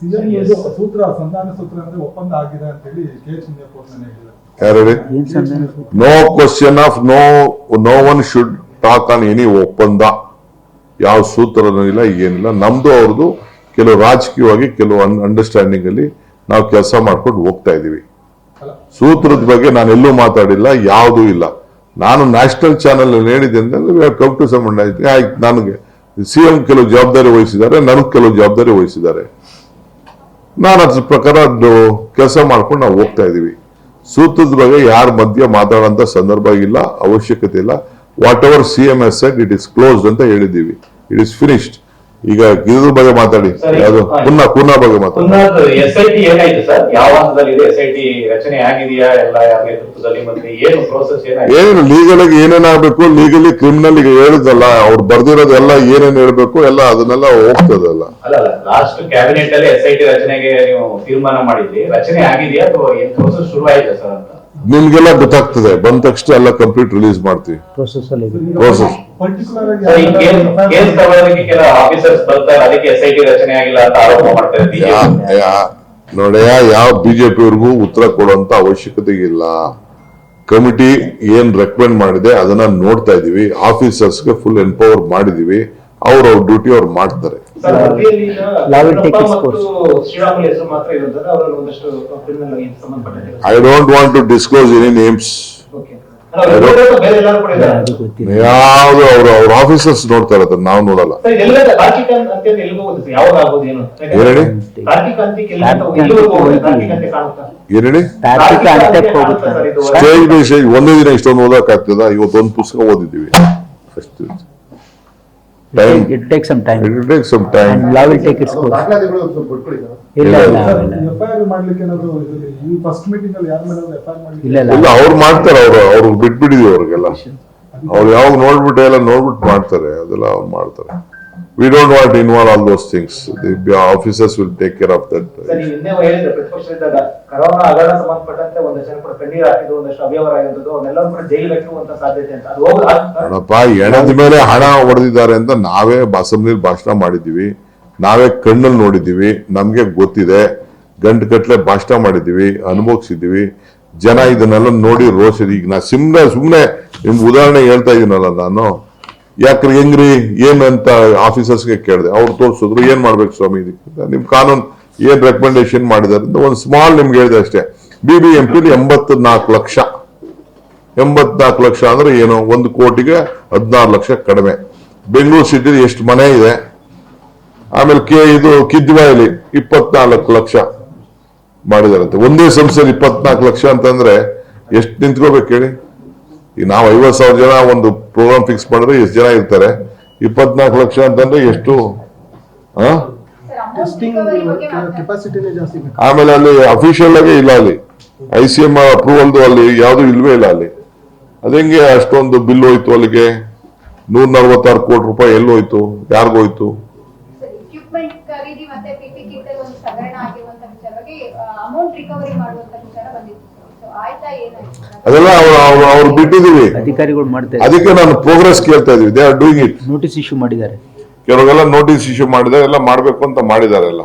CM ಇದು ಸೂತ್ರ ಸಂಧಾನ ಸೂತ್ರ ಅಂದ್ರೆ ಒಪ್ಪಂದ ಆಗಿದೆ ಅಂತ ಹೇಳಿ ಕೆ ಎಚ್ ಮುನಿಯಪ್ಪ ಹೇಳಿದ್ದಾರೆ. ಯಾರು ಹೇಳಿ? ಏನ್ ಸಂಧಾನ ಸೂತ್ರ? No question of no no one should talk on any ಒಪ್ಪಂದ. ಯಾವ ಸೂತ್ರನೂ ಇಲ್ಲ ಏನಿಲ್ಲ. ನಮ್ದು ಅವ್ರದ್ದು ಕೆಲವು ರಾಜಕೀಯವಾಗಿ ಕೆಲವು ಅಂಡರ್ಸ್ಟ್ಯಾಂಡಿಂಗ್ ಅಲ್ಲಿ ನಾವು ಕೆಲಸ ಮಾಡ್ಕೊಂಡು ಹೋಗ್ತಾ ಇದೀವಿ ಸೂತ್ರದ ಬಗ್ಗೆ ನಾನು ಎಲ್ಲೂ ಮಾತಾಡಿಲ್ಲ ಯಾವುದೂ ಇಲ್ಲ. ನಾನು ನ್ಯಾಷನಲ್ ಚಾನೆಲ್ ಅಲ್ಲಿ ಹೇಳಿದೆ ಅಂದ್ರೆ ಕಮ್ ಟು ಸಂಬಂಧ ನನಗೆ. ಸಿ ಎಂ ಕೆಲವು ಜವಾಬ್ದಾರಿ ವಹಿಸಿದ್ದಾರೆ ನನಗೆ ಕೆಲವು ಜವಾಬ್ದಾರಿ ವಹಿಸಿದ್ದಾರೆ. ನಾನು ಅದ್ರ ಪ್ರಕಾರ ಕೆಲಸ ಮಾಡ್ಕೊಂಡು ನಾವು ಹೋಗ್ತಾ ಇದೀವಿ. ಸೂತ್ರದ ಬಗ್ಗೆ ಯಾರ ಮಧ್ಯೆ ಮಾತಾಡೋಂಥ ಸಂದರ್ಭ ಇಲ್ಲ, ಅವಶ್ಯಕತೆ ಇಲ್ಲ. Whatever C M has said it is closed ಅಂತ ಹೇಳಿದ್ದೀವಿ. ಇಟ್ ಇಸ್ ಫಿನಿಶ್ಡ್ ಈಗ ಇದ್ರ ಬಗ್ಗೆ ಮಾತಾಡಿ. ಸರಿ. ಯಾವುದು. ಪುನಃ ಪುನಃ ಬಗ್ಗೆ ಮಾತಾಡಿ. ಏನೇನು ಎಸ್ ಐ ಟಿ ಏನಾಯ್ತು ಸರ್? ಯಾವ ಹಂತದಲ್ಲಿದೆ ಎಸ್ ಐ ಟಿ ರಚನೆ ಆಗಿದೆಯಾ? ಎಲ್ಲ ಯಾರ ನೇತೃತ್ವದಲ್ಲಿ ಮತ್ತೆ ಏನು ಪ್ರೋಸೆಸ್ ಏನಾಯ್ತು? ಏನು ಲೀಗಲ್ ಆಗಿ ಏನೇನಾಗಬೇಕು ಲೀಗಲಿ ಕ್ರಿಮಿನಲ್ ಈಗ ಹೇಳಿದಲ್ಲ ಅವ್ರು ಬರ್ದಿರೋದೆಲ್ಲ ಏನೇನ್ ಹೇಳ್ಬೇಕು? ಎಲ್ಲ ಅದನ್ನೆಲ್ಲ ಹೋಗ್ತದಲ್ಲ ಅಲ್ಲ. ಅಲ್ಲ ಲಾಸ್ಟ್ ಕ್ಯಾಬಿನೆಟ್ ಅಲ್ಲಿ ಎಸ್ ಐ ಟಿ ರಚನೆಗೆ ನೀವು ತೀರ್ಮಾನ ಮಾಡಿದ್ರಿ. ರಚನೆ ಆಗಿದೆಯಾ ಅಥವಾ ಏನ್ ಪ್ರೋಸೆಸ್ ಶುರು ಆಯ್ತಾ ಸರ್ ಅಂತ? ನಿಮ್ಗೆಲ್ಲ ಗೊತ್ತಾಗ್ತದೆ ಬಂದ ತಕ್ಷಣ ಎಲ್ಲ ಕಂಪ್ಲೀಟ್ ರಿಲೀಸ್ ಮಾಡ್ತೀವಿ ಪ್ರೋಸೆಸ್ ಅಲ್ಲಿ ಇದೆ. Process. ಪರ್ಟಿಕ್ಯುಲರ್ ಆಗಿ ಸರ್ ಕೇಸ್ ಕೇಸ್ ತಗೊಳ್ಳೋದಕ್ಕೆ ಕೆಲ ಆಫೀಸರ್ಸ್ ಬರ್ತಾರೆ ಅದಕ್ಕೆ ಎಸ್ ಐ ಟಿ ರಚನೆ ಆಗಿಲ್ಲ ಅಂತ ಆರೋಪ ಮಾಡ್ತಾರೆ ಯಾ BJP. ಯಾ- ನೋಡಯ್ಯ ಯಾವ ಬಿಜೆಪಿಯವ್ರಿಗೂ ಉತ್ತರ ಕೊಡುವಂತ ಅವಶ್ಯಕತೆ ಇಲ್ಲ ಕಮಿಟಿ ಏನ್ ರೆಕಮೆಂಡ್ ಮಾಡಿದೆ ಅದನ್ನ ನೋಡ್ತಾ ಇದೀವಿ ಆಫೀಸರ್ಸ್ಗೆ ಫುಲ್ ಎಂಪವರ್ ಮಾಡಿದೀವಿ ಅವ್ರ ಅವ್ರ ಡ್ಯೂಟಿ ಅವ್ರು ಮಾಡ್ತಾರೆ. I don't want to disclose any names ಯಾವ್ದು ಅವ್ರ ಅವ್ರ ಆಫೀಸರ್ಸ್ ನೋಡ್ತಾ ಅದನ್ನ ನಾವು ನೋಡಲ್ಲ. ಸರ್ ಇದೆಲ್ಲ ತಾರ್ಕಿಕ ಅಂತ ಎಲ್ಲಿಗೂ ಹೋಗುತ್ತೆ ಸರ್ ಯಾವಾಗ ಏನು? ಏನ್ ಹೇಳಿ ತಾರ್ಕಿಕ ಅಂತ್ಯಕ್ಕೆ ಎಲ್ಲಿ ಅಂತ ತಾರ್ಕಿಕ ಎಲ್ಲಿವರೆಗೂ ಹೋಗುತ್ತೆ? ಅಂತ್ಯಕ್ಕೆ ತಾರ್ಕಿಕ ಅಂತ್ಯ ಕಾಣುತ್ತಾ? ಏನ್ ಹೇಳಿ ತಾರ್ಕಿಕ ತಾರ್ಕಿಕ ಅಂತ್ಯಕ್ಕೆ ಅಂತ್ಯ ಹೋಗುತ್ತೆ? ಕಾಣುತ್ತಾ ಸರ್ ಇದು? ಸ್ಟೇಜ್ ಬೈ ಸ್ಟೇಜ್ ಒಂದೇ ದಿನ ಇಷ್ಟೊಂದು ಓದಕ್ ಆಗ್ತದ ಇವತ್ತು ಒಂದು ಪುಸ್ತಕ ಓದಿದ್ದೀವಿ. ಅಷ್ಟು. Time it take some time it take some time law will take its course ದಾಖಲಾತಿಗಳು ಸ್ವಲ್ಪ ಕೊಟ್ಕೊಡಿ ಸರ್ ಇಲ್ಲ ಇಲ್ಲ ಮಾಡ್ಲಿಕ್ಕೆ ಏನಾದ್ರು ಇದು- ಈ ಫಸ್ಟ್ ಮೀಟಿಂಗ್ ಅಲ್ಲಿ ಯಾರ ಮೇಲೆ ಮಾಡ್ಲಿಕ್ಕೆ ಇಲ್ಲ ಇಲ್ಲ. ಅವ್ರು ಮಾಡ್ತಾರೆ ಅವ್ರು ಅವ್ರು ಬಿಟ್ಬಿಟ್ಟಿದೀವಿ ಅವ್ರಿಗೆಲ್ಲ. ಅವ್ರು ಯಾವಾಗ ನೋಡ್ಬಿಟ್ಟು ಎಲ್ಲ ನೋಡ್ಬಿಟ್ಟು ಮಾಡ್ತಾರೆ ಅದೆಲ್ಲ ಅವ್ರು ಮಾಡ್ತಾರೆ. We don't want involve all those things officers will take care of that sir ನೀವು ಹಿಂದೆ ಹೇಳಿದ್ರೆ ಪ್ರತಿಪಕ್ಷದಲ್ಲಿದ್ದಾಗ ಕರೋನಾ ಹಗರಣ ಸಂಬಂಧಪಟ್ಟಂತೆ ಒಂದಷ್ಟು ಜನ ಕೂಡ ಕಣ್ಣೀರು ಹಾಕಿದ್ರು ಒಂದಷ್ಟು ಅವ್ಯವಹಾರ ಆಗಿರೋದು ಅವನ್ನೆಲ್ಲರೂ ಕೂಡ ಜೈಲಿಗೆ ಹಾಕುವಂತ ಸಾಧ್ಯತೆ ಅಂತ. ಅದು ಹೋಗುದು? ನೋಡಪ್ಪ ಎಣದ ಮೇಲೆ ಹಣ ಹೊಡೆದಿದ್ದಾರೆ ಅಂತ ನಾವೇ ಅಸೆಂಬ್ಲಿಲಿ ಭಾಷಣ ಮಾಡಿದ್ದೀವಿ. ನಾವೇ ಕಣ್ಣಲ್ಲಿ ನೋಡಿದ್ದೀವಿ. ನಮಗೆ ಗೊತ್ತಿದೆ. ಗಂಟು ಕಟ್ಲೆ ಭಾಷಣ ಮಾಡಿದ್ದೀವಿ ಅನುಭವಿಸಿದ್ದೀವಿ. ಜನ ಇದನ್ನೆಲ್ಲ ನೋಡಿ ರೋಷ ಈಗ ನಾ ಸುಮ್ಮನೆ ಸುಮ್ಮನೆ ನಿಮ್ಗೆ ಉದಾಹರಣೆ ಹೇಳ್ತಾ ಇದೀನಲ್ಲ ನಾನು. ಯಾಕ್ರಿ ಹೆಂಗ್ರಿ? ಏನ್ ಅಂತ ಆಫೀಸರ್ಸ್ಗೆ ಕೇಳಿದೆ. ಅವ್ರು ತೋರಿಸಿದ್ರು, ಏನ್ ಮಾಡ್ಬೇಕು ಸ್ವಾಮಿ ಇದಕ್ಕೆ ನಿಮ್ ಕಾನೂನು ಏನ್ ರೆಕಮೆಂಡೇಶನ್ ಮಾಡಿದಾರೆ ಅಂತ ಒಂದು ಸ್ಮಾಲ್ ನಿಮ್ಗೆ ಹೇಳಿದೆ ಅಷ್ಟೇ. ಬಿ ಬಿ ಎಂ ಪಿಲಿ ಎಂಬತ್ತು ನಾಲ್ಕು ಲಕ್ಷ. ಎಂಬತ್ನಾಲ್ಕು ಲಕ್ಷ ಅಂದ್ರೆ ಏನು? ಒಂದು ಕೋಟಿಗೆ ಹದಿನಾರು ಲಕ್ಷ ಕಡಿಮೆ. ಬೆಂಗಳೂರು ಸಿಟಿಲಿ ಎಷ್ಟು ಮನೆ ಇದೆ? ಆಮೇಲೆ ಕೆ ಇದು ಕಿದ್ವಾಯಲ್ಲಿ ಇಪ್ಪತ್ನಾಲ್ಕು ಲಕ್ಷ ಮಾಡಿದಾರಂತೆ. ಒಂದೇ ಸಂಸ್ಥೆಯಲ್ಲಿ ಇಪ್ಪತ್ನಾಲ್ಕು ಲಕ್ಷ ಅಂತಂದ್ರೆ ಎಷ್ಟು ನಿಂತ್ಕೋಬೇಕು ಹೇಳಿ? ಈಗ ನಾವು ಐವತ್ ಸಾವಿರ ಜನ ಒಂದು ಪ್ರೋಗ್ರಾಮ್ ಫಿಕ್ಸ್ ಮಾಡಿದ್ರೆ ಎಷ್ಟು ಜನ ಇರ್ತಾರೆ? ಇಪ್ಪತ್ನಾಲ್ಕು ಲಕ್ಷ ಅಂತಂದ್ರೆ ಎಷ್ಟು? ಆಮೇಲೆ ಅಲ್ಲಿ ಅಫಿಷಿಯಲ್ ಆಗಿ ಇಲ್ಲ ಅಲ್ಲಿ. ಐ ಸಿ ಎಂ ಅಪ್ರೂವಲ್ದು ಅಲ್ಲಿ ಯಾವುದು ಇಲ್ವೇ ಇಲ್ಲ ಅಲ್ಲಿ. ಅದಂಗೆ ಅಷ್ಟೊಂದು ಬಿಲ್ ಹೋಯ್ತು ಅಲ್ಲಿಗೆ? ನೂರ ನಲ್ವತ್ತಾರು ಕೋಟಿ ರೂಪಾಯಿ ಎಲ್ಲಿ ಹೋಯ್ತು? ಯಾರಿಗೋಯ್ತು ಖರೀದಿ ಮತ್ತೆ ಪಿಪಿ ಕಿಟ್ ಒಂದು ಸಗರಣ ಆಗಿರುವಂತ ವಿಚಾರವಾಗಿ ಅಮೌಂಟ್ ರಿಕವರಿ ಮಾಡುವಂತ ವಿಚಾರ ಬಂದಿತ್ತು. ಅದೆಲ್ಲ ಅವ್ರು ಅವ್ರು ಅವ್ರು ಬಿಟ್ಟಿದೀವಿ ಅಧಿಕಾರಿಗಳು ಮಾಡ್ತಾರೆ ಅದಕ್ಕೆ ನಾನು ಪ್ರೋಗ್ರೆಸ್ ಕೇಳ್ತಾ ಇದೀವಿ they are doing it notice issue ಮಾಡಿದ್ದಾರೆ. ಕೆಲವೆಲ್ಲ ನೋಟಿಸ್ ಇಶ್ಯೂ ಮಾಡಿದ್ದಾರೆ ಎಲ್ಲ ಮಾಡ್ಬೇಕು ಅಂತ ಮಾಡಿದ್ದಾರೆ ಎಲ್ಲ.